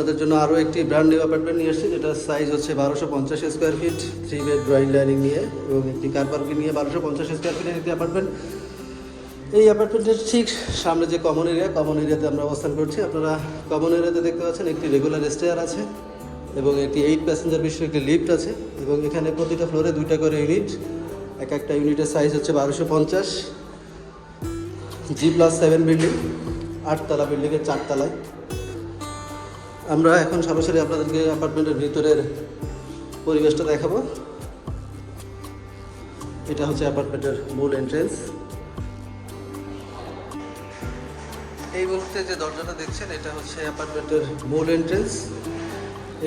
আপনাদের জন্য আরও একটি ব্র্যান্ড নিউ অ্যাপার্টমেন্ট নিয়ে এসেছি যেটা সাইজ হচ্ছে বারোশো পঞ্চাশ square feet three bed drawing dining নিয়ে এবং একটি কার পার্কিং নিয়ে বারোশো পঞ্চাশ স্কোয়ার ফিটের একটি অ্যাপার্টমেন্ট এই অ্যাপার্টমেন্টের ঠিক সামনে যে কমন এরিয়া কমন এরিয়াতে আমরা অবস্থান করছি। আপনারা কমন এরিয়াতে দেখতে পাচ্ছেন একটি রেগুলার স্টেয়ার আছে এবং একটি এইট প্যাসেঞ্জার বিশিষ্ট একটি লিফট আছে এবং এখানে প্রতিটা ফ্লোরে দুইটা করে ইউনিট এক একটা ইউনিটের সাইজ হচ্ছে বারোশো পঞ্চাশ। জি প্লাস সেভেন বিল্ডিং আটতলা বিল্ডিংয়ের চারতলায়। আমরা এখন সরাসরি আপনাদেরকে অ্যাপার্টমেন্টের ভিতরের পরিবেশটা দেখাবো। এটা হচ্ছে অ্যাপার্টমেন্টের মূল এন্ট্রেন্স এই মুহূর্তে যে দরজাটা দেখছেন, এটা হচ্ছে অ্যাপার্টমেন্টের মূল এন্ট্রেন্স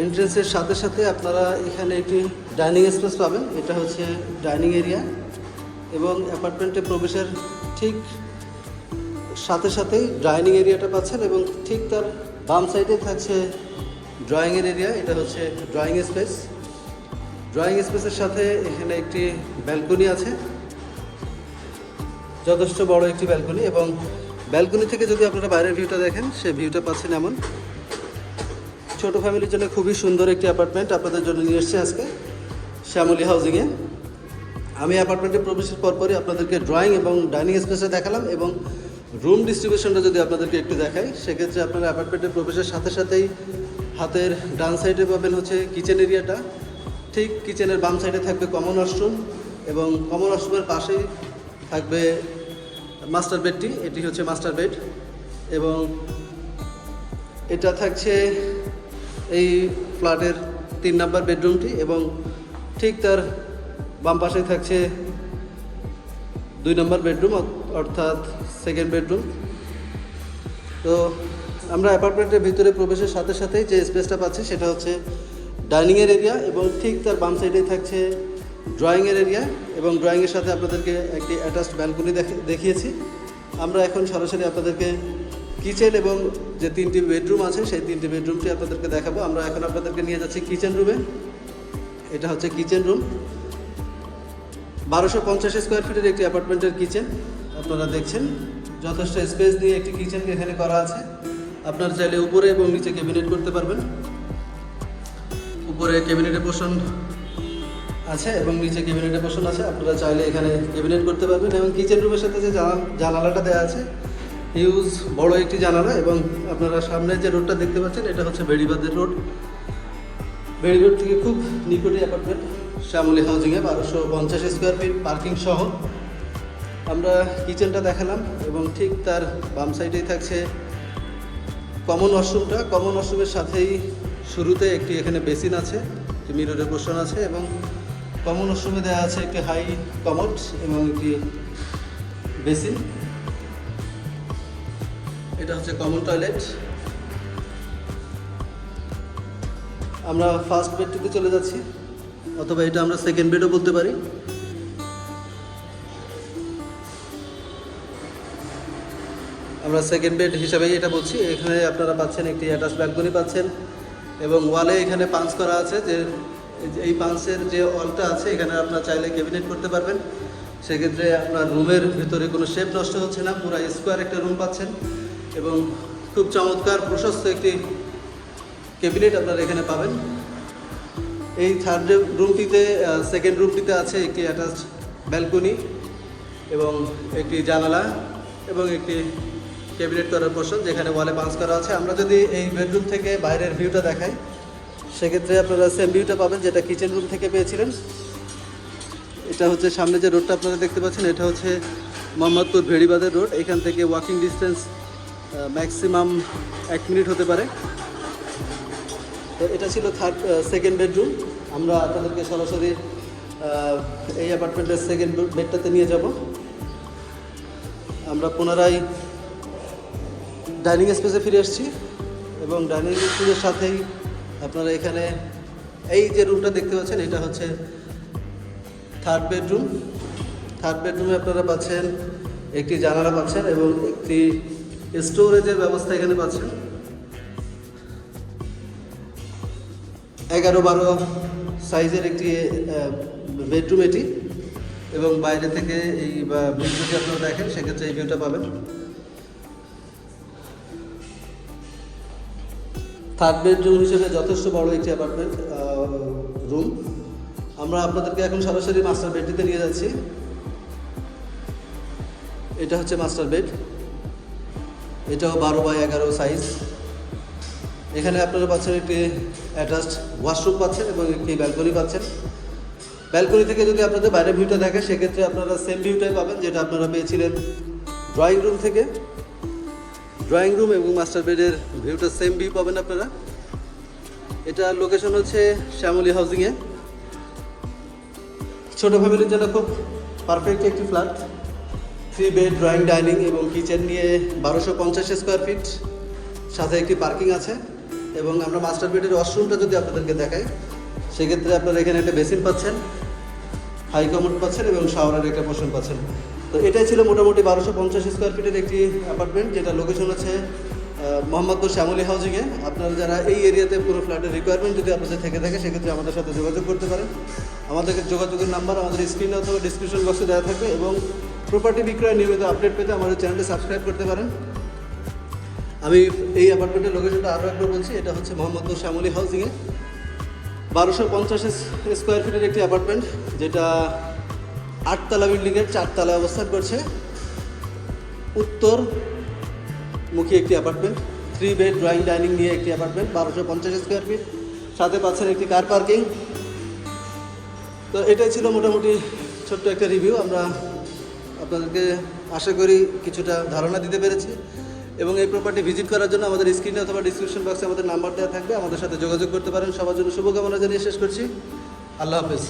এন্ট্রেন্সের সাথে সাথে আপনারা এখানে একটি ডাইনিং স্পেস পাবেন। এটা হচ্ছে ডাইনিং এরিয়া এবং অ্যাপার্টমেন্টে প্রবেশের ঠিক সাথে সাথেই ডাইনিং এরিয়াটা পাচ্ছেন এবং ঠিক তার বাম সাইডে থাকছে ড্রয়িংয়ের এরিয়া এটা হচ্ছে ড্রয়িং স্পেস ড্রয়িং স্পেসের সাথে এখানে একটি ব্যালকনি আছে, যথেষ্ট বড় একটি ব্যালকনি এবং ব্যালকনি থেকে যদি আপনারা বাইরের ভিউটা দেখেন, সে ভিউটা পাচ্ছেন এমন। ছোট ফ্যামিলির জন্য খুবই সুন্দর একটি অ্যাপার্টমেন্ট আপনাদের জন্য নিয়ে এসেছি আজকে, শ্যামলী হাউজিংয়ে আমি অ্যাপার্টমেন্টে প্রবেশের পরপরই আপনাদেরকে ড্রয়িং এবং ডাইনিং স্পেসে দেখালাম এবং রুম ডিস্ট্রিবিউশনটা যদি আপনাদেরকে একটু দেখাই, সেক্ষেত্রে আপনারা অ্যাপার্টমেন্টে প্রবেশের সাথে সাথেই হাতের ডান সাইডে পাবেন হচ্ছে কিচেন এরিয়াটা ঠিক কিচেনের বাম সাইডে থাকবে কমন ওয়াশরুম এবং কমন ওয়াশরুমের পাশেই থাকবে মাস্টার বেডটি এটি হচ্ছে মাস্টার বেড এবং এটা থাকছে এই ফ্ল্যাটের তিন নাম্বার বেডরুমটি এবং ঠিক তার বাম পাশেই থাকছে দুই নম্বর বেডরুম অর্থাৎ সেকেন্ড বেডরুম তো আমরা অ্যাপার্টমেন্টের ভিতরে প্রবেশের সাথে সাথেই যে স্পেসটা পাচ্ছি সেটা হচ্ছে ডাইনিংয়ের এরিয়া এবং ঠিক তার বাম সাইডেই থাকছে ড্রয়িংয়ের এরিয়া এবং ড্রয়িংয়ের সাথে আপনাদেরকে একটি অ্যাটাচড ব্যালকনি দেখিয়েছি। আমরা এখন সরাসরি আপনাদেরকে কিচেন এবং যে তিনটি বেডরুম আছে, সেই তিনটি বেডরুমটি আপনাদেরকে দেখাবো। আমরা এখন আপনাদেরকে নিয়ে যাচ্ছি কিচেন রুমে এটা হচ্ছে কিচেন রুম বারোশো পঞ্চাশ স্কোয়ার ফিটের একটি অ্যাপার্টমেন্টের কিচেন আপনারা দেখছেন যথেষ্ট স্পেস দিয়ে একটি কিচেন এখানে করা আছে। আপনার চাইলে উপরে এবং নিচে ক্যাবিনেট করতে পারবেন। উপরে ক্যাবিনেটের পোষণ আছে এবং নিচে ক্যাবিনেটের পোষণ আছে। আপনারা চাইলে এখানে ক্যাবিনেট করতে পারবেন এবং কিচেন রুমের সাথে যে জানা- জানালাটা দেওয়া আছে, হিউজ বড় একটি জানালা এবং আপনারা সামনে যে রোডটা দেখতে পাচ্ছেন, এটা হচ্ছে বেড়িবাদের রোড। বেড়ি রোড থেকে খুব নিকটে অ্যাপার্টমেন্ট, শ্যামলী হাউজিংয়ে বারোশো পঞ্চাশ স্কোয়ার ফিট পার্কিং সহ। আমরা কিচেনটা দেখালাম এবং ঠিক তার বাম সাইডেই থাকছে কমন ওয়াশরুমটা। কমন ওয়াশরুমের সাথেই শুরুতে একটি এখানে বেসিন আছে, একটি মিররের পোর্শন আছে এবং কমন ওয়াশরুমে দেওয়া আছে একটি হাই কমোড এবং একটি বেসিন। এটা হচ্ছে কমন টয়লেট। আমরা ফার্স্ট বেডটিতে চলে যাচ্ছি, অথবা এটা আমরা সেকেন্ড বেডও বলতে পারি। আমরা সেকেন্ড বেড হিসাবেই এটা বলছি। এখানে আপনারা পাচ্ছেন একটি অ্যাটাচ ব্যালকনি পাচ্ছেন এবং ওয়ালে এখানে পাঞ্চ করা আছে যে এই পাঞ্চের যে ওয়ালটা আছে, এখানে আপনার চাইলে ক্যাবিনেট করতে পারবেন। সেক্ষেত্রে আপনার রুমের ভিতরে কোনো শেপ নষ্ট হচ্ছে না, পুরো স্কোয়ার একটা রুম পাচ্ছেন এবং খুব চমৎকার প্রশস্ত একটি ক্যাবিনেট আপনারা এখানে পাবেন। এই থার্ড রুমটিতে সেকেন্ড রুমটিতে আছে একটি অ্যাটাচ ব্যালকনি এবং একটি জানালা এবং একটি ক্যাবিনেট করার পোর্শন যেখানে ওয়ালে বাউন্স করা আছে। আমরা যদি এই বেডরুম থেকে বাইরের ভিউটা দেখাই, সেক্ষেত্রে আপনারা সেম ভিউটা পাবেন যেটা কিচেন রুম থেকে পেয়েছিলেন। এটা হচ্ছে সামনে যে রোডটা আপনারা দেখতে পাচ্ছেন, এটা হচ্ছে মোহাম্মদপুর ভেড়িবাদের রোড। এখান থেকে ওয়াকিং ডিস্টেন্স ম্যাক্সিমাম এক মিনিট হতে পারে। তো এটা ছিল থার্ড সেকেন্ড বেডরুম আমরা আপনাদেরকে সরাসরি এই অ্যাপার্টমেন্টের সেকেন্ড বেডটাতে নিয়ে যাব। আমরা পুনরায় ডাইনিং স্পেসে ফিরে এসেছি এবং ডাইনিং স্পেসের সাথেই আপনারা এখানে এই যে রুমটা দেখতে পাচ্ছেন, এটা হচ্ছে থার্ড বেডরুম থার্ড বেডরুমে আপনারা পাচ্ছেন, একটি জানালা পাচ্ছেন এবং একটি স্টোরেজের ব্যবস্থা এখানে পাচ্ছেন। এগারো বারো সাইজের একটি বেডরুম এটি এবং বাইরে থেকে এই যদি আপনারা দেখেন, সেক্ষেত্রে এই ভিউটা পাবেন। থার্ড বেডরুম হিসেবে যথেষ্ট বড় একটি অ্যাপার্টমেন্ট রুম আমরা আপনাদেরকে এখন সরাসরি মাস্টার বেডটিতে নিয়ে যাচ্ছি। এটা হচ্ছে মাস্টার বেড এটাও বারো বাই এগারো সাইজ এখানে আপনারা পাচ্ছেন একটি অ্যাটাচড ওয়াশরুম পাচ্ছেন এবং একটি ব্যালকনি পাচ্ছেন। ব্যালকনি থেকে যদি আপনাদের বাইরের ভিউটা দেখে, সেক্ষেত্রে আপনারা সেম ভিউটাই পাবেন, যেটা আপনারা পেয়েছিলেন ড্রয়িং রুম থেকে। ড্রয়িং রুম এবং মাস্টার বেডের ভিউটা সেম ভিউ পাবেন আপনারা। এটা লোকেশন হচ্ছে শ্যামলী হাউজিংয়ে ছোটো ফ্যামিলির জন্য খুব পারফেক্ট একটি flat three bed drawing dining এবং কিচেন নিয়ে বারোশো পঞ্চাশ স্কোয়ার ফিট সাথে একটি পার্কিং আছে এবং আমরা মাস্টার বেডের ওয়াশরুমটা যদি আপনাদেরকে দেখাই, সেক্ষেত্রে আপনারা এখানে একটা বেসিন পাচ্ছেন হাই কমোড পাচ্ছেন এবং শাওয়ারের একটা পোর্শন পাচ্ছেন। তো এটাই ছিল মোটামুটি বারোশো পঞ্চাশ স্কোয়ার ফিটের একটি অ্যাপার্টমেন্ট যেটা লোকেশন আছে মোহাম্মদপুর শ্যামলী হাউজিংয়ে আপনারা যারা এই এরিয়াতে পুরো ফ্ল্যাটের রিকোয়ারমেন্ট যদি আপনাদের থেকে থাকে, সেক্ষেত্রে আমাদের সাথে যোগাযোগ করতে পারেন। আমাদেরকে যোগাযোগের নাম্বার আমাদের স্ক্রিনে অথবা ডিসক্রিপশন বক্সে দেওয়া থাকবে এবং প্রপার্টি বিক্রয় নিয়মিত আপডেট পেতে আমাদের চ্যানেলটি সাবস্ক্রাইব করতে পারেন। আমি এই অ্যাপার্টমেন্টের লোকেশনটা আরও একবার বলছি, এটা হচ্ছে মোহাম্মদপুর শ্যামলী হাউজিংয়ে বারোশো পঞ্চাশ স্কোয়ার ফিটের একটি অ্যাপার্টমেন্ট যেটা আটতলা বিল্ডিংয়ের চারতলায় অবস্থান করছে। উত্তর মুখী একটি apartment three bed drawing dining নিয়ে একটি অ্যাপার্টমেন্ট, বারোশো পঞ্চাশ স্কোয়ার ফিট সাথে পাচ্ছেন একটি কার পার্কিং তো এটাই ছিল মোটামুটি ছোট্ট একটা রিভিউ আমরা আপনাদেরকে আশা করি কিছুটা ধারণা দিতে পেরেছি। এবং এই প্রপার্টি ভিজিট করার জন্য আমাদের স্ক্রিনে অথবা ডিসক্রিপশন বক্সে আমাদের নাম্বার দেওয়া থাকবে। আমাদের সাথে যোগাযোগ করতে পারেন। সবার জন্য শুভকামনা জানিয়ে শেষ করছি। আল্লাহ হাফেজ।